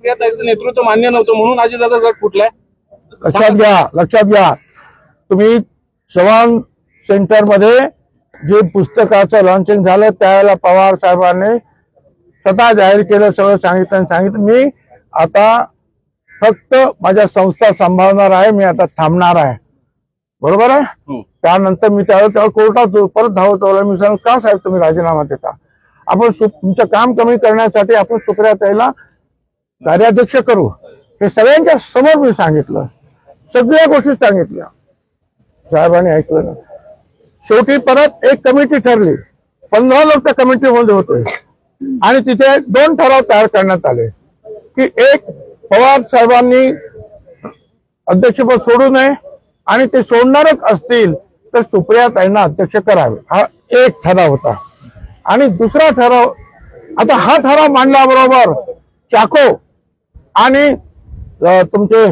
सुप्रियाताईचं नेतृत्व मान्य नव्हतं म्हणून अजितदादा गट फुटलाय. लक्षात घ्या लक्षात घ्या. तुम्ही चव्हाण सेंटरमध्ये जे पुस्तकाचं लॉन्चिंग झालं त्यावेळेला पवार साहेबांनी स्वतः जाहीर केलं सगळं सांगितलं आणि सांगितलं. मी आता फक्त माझ्या संस्था सांभाळणार आहे मी आता थांबणार आहे. बरोबर आहे? हो. त्यानंतर मी त्यावेळेस त्यावेळेस कोर्टात परत धावत आलो मी सांग का साहेब तुम्ही राजीनामा देता? आपण तुमचं काम कमी करण्यासाठी आपण सुप्रियाताईला कार्याध्यक्ष करू. हे सगळ्यांच्या समोर मी सांगितलं. सगळ्या गोष्टी सांगितल्या. साहेबांनी ऐकलं ना. शेवटी परत एक कमिटी ठरली. पंधरा लोक त्या कमिटीमध्ये होते. आणि तिथे दोन ठराव तयार करण्यात आले. की एक पवार साहेबांनी अध्यक्षपद सोडू नये आणि ते सोडणारच असतील तर सुप्रिया ताईंना अध्यक्ष करावे. हा एक ठराव होता. आणि दुसरा ठराव आता हा ठराव मांडल्याबरोबर चाको आणि तुमचे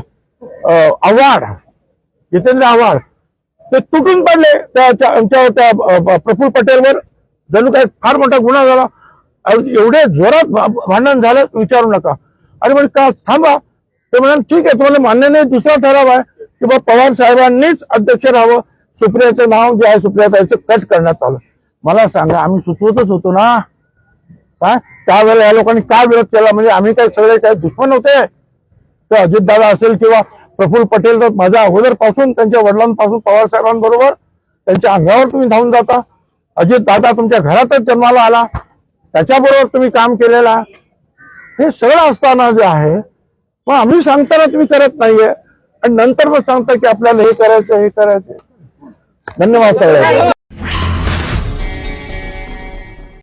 आव्हाड जितेंद्र आव्हाड ते तुटून पडले त्या आमच्या त्या प्रफुल्ल पटेलवर. जणू काय फार मोठा गुन्हा झाला. एवढे जोरात भांडण झालं विचारू नका. अरे म्हणजे का थांबा. ते म्हणाल ठीक आहे तुम्हाला मान्य नाही दुसरा ठराव आहे की बा पवार साहेबांनीच अध्यक्ष राहावं. सुप्रियाचं नाव जे आहे सुप्रियाचं कट करण्यात आलं. मला सांगा आम्ही सुचवतच होतो ना. काय? त्यावेळेला या लोकांनी काय विरोध केला? म्हणजे आम्ही काय सगळे काय दुश्मन होते? तर अजितदादा असेल किंवा प्रफुल्ल पटेल तर माझ्या अगोदरपासून त्यांच्या वडिलांपासून पवार साहेबांबरोबर त्यांच्या अंगावर तुम्ही धावून जाता. अजित दादा तुमच्या घरातच जन्माला आला. त्याच्याबरोबर तुम्ही काम केलेला. हे सगळं असताना जे आहे मग आम्ही सांगताना तुम्ही करत नाहीये. आणि नंतर मग सांगता की आपल्याला हे करायचं हे करायचं. धन्यवाद सगळ्यांना.